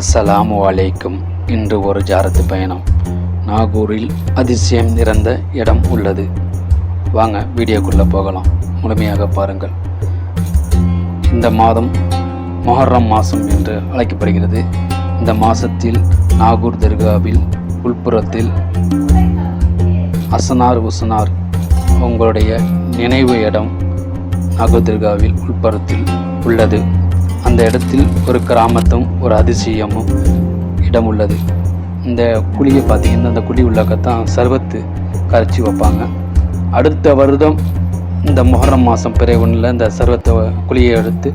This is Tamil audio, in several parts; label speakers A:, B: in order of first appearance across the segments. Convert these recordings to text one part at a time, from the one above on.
A: அஸ்ஸலாமு அலைக்கும். இன்று ஒரு ஜாரத்து பயணம். நாகூரில் அதிசயம் நிறைந்த இடம் உள்ளது. வாங்க வீடியோக்குள்ளே போகலாம். முழுமையாக பாருங்கள். இந்த மாதம் மொஹர்ரம் மாதம் என்று அழைக்கப்படுகிறது. இந்த மாதத்தில் நாகூர் தர்காவில் உள்புறத்தில் அசனார் உசனார் உங்களுடைய நினைவு இடம் நாகூர் தர்காவில் உள்புறத்தில் உள்ளது. அந்த இடத்தில் ஒரு கிராமத்தும் ஒரு அதிசயமும் இடம் உள்ளது இந்த குழியை பார்த்தீங்கன்னா அந்த குழி உள்ளக்கத்தான் சர்வத்து கரைச்சி வைப்பாங்க. அடுத்த வருடம் இந்த மொஹரம் மாதம் பிறகுனில் இந்த சர்வத்தை குழியை எடுத்து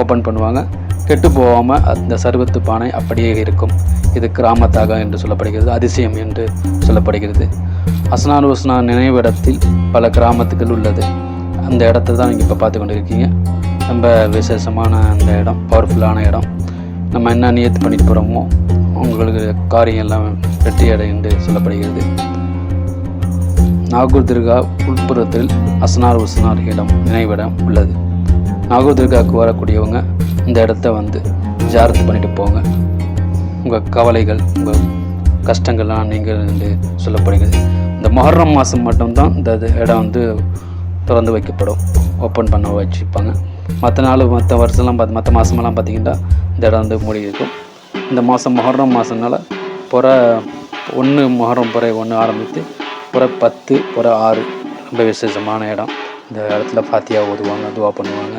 A: ஓப்பன் பண்ணுவாங்க. கெட்டு போகாமல் அந்த சர்வத்து பானை அப்படியே இருக்கும். இது கிராமத்தாக என்று சொல்லப்படுகிறது அதிசயம் என்று சொல்லப்படுகிறது. அஸ்னான் உஸ்னா நினைவிடத்தில் பல கிராமத்துக்கள் உள்ளது. அந்த இடத்த தான் நீங்கள் இப்போ பார்த்து கொண்டு இருக்கீங்க ரொம்ப விசேஷமான அந்த இடம் பவர்ஃபுல்லான இடம். நம்ம என்ன நியத்து பண்ணிட்டு போகிறோமோ உங்களுக்கு காரியம் எல்லாம் வெற்றி அடை என்று சொல்லப்படுகிறது. நாகூர் துர்கா உட்புறத்தில் அசனார் உசனார் இடம் நினைவிடம் உள்ளது. நாகூர் துர்காவுக்கு வரக்கூடியவங்க இந்த இடத்த வந்து ஜாரத்து பண்ணிட்டு போங்க. உங்கள் கவலைகள் உங்கள் கஷ்டங்கள்லாம் நீங்கள் என்று சொல்லப்படுகிறது. இந்த மொஹர்ரம் மாதம் மட்டும்தான் இந்த இது இடம் வந்து திறந்து வைக்கப்படும். ஓப்பன் பண்ண வச்சுப்பாங்க. மற்ற நாள் மற்ற வருஷம்லாம் பார்த்து மற்ற மாதமெல்லாம் பார்த்தீங்கன்னா இந்த இடம் வந்து மூடி இருக்கும் இந்த மாதம் மொஹரம் மாதம்னால புற ஒன்று மொஹரம் புறை ஒன்று ஆரம்பித்து புற பத்து புற ஆறு ரொம்ப விசேஷமான இடம். இந்த இடத்துல ஃபாத்தியா ஓதுவாங்க துவா பண்ணுவாங்க.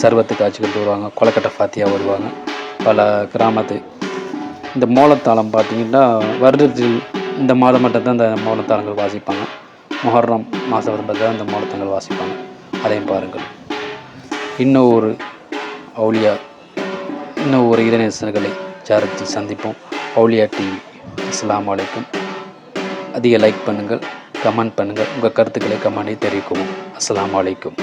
A: சர்வத்து காட்சிகள் வருவாங்க கொலக்கட்டை ஃபாத்தியா ஓடுவாங்க பல கிராமத்து இந்த மோளத்தாளம் பார்த்தீங்கன்னா வருடத்தில் இந்த மாதம் மட்டும்தான் இந்த மோளத்தாளங்கள் வாசிப்பாங்க. முஹர்ரம் மாதம் வரும்போது தான் இந்த மோளத்தங்கள் வாசிப்பாங்க. அதையும் பாருங்கள். இன்னும் ஒரு அவுலியா இன்னும் ஒரு இளைஞர்களை ஜாரத்தில் சந்திப்போம். அவுலியா டிவி அஸ்லாம் வலைக்கும் அதிக லைக் பண்ணுங்கள் கமெண்ட் பண்ணுங்கள். உங்கள் கருத்துக்களை கமெண்டை தெரிவிக்கவும். அஸ்லாம் வலைக்கும்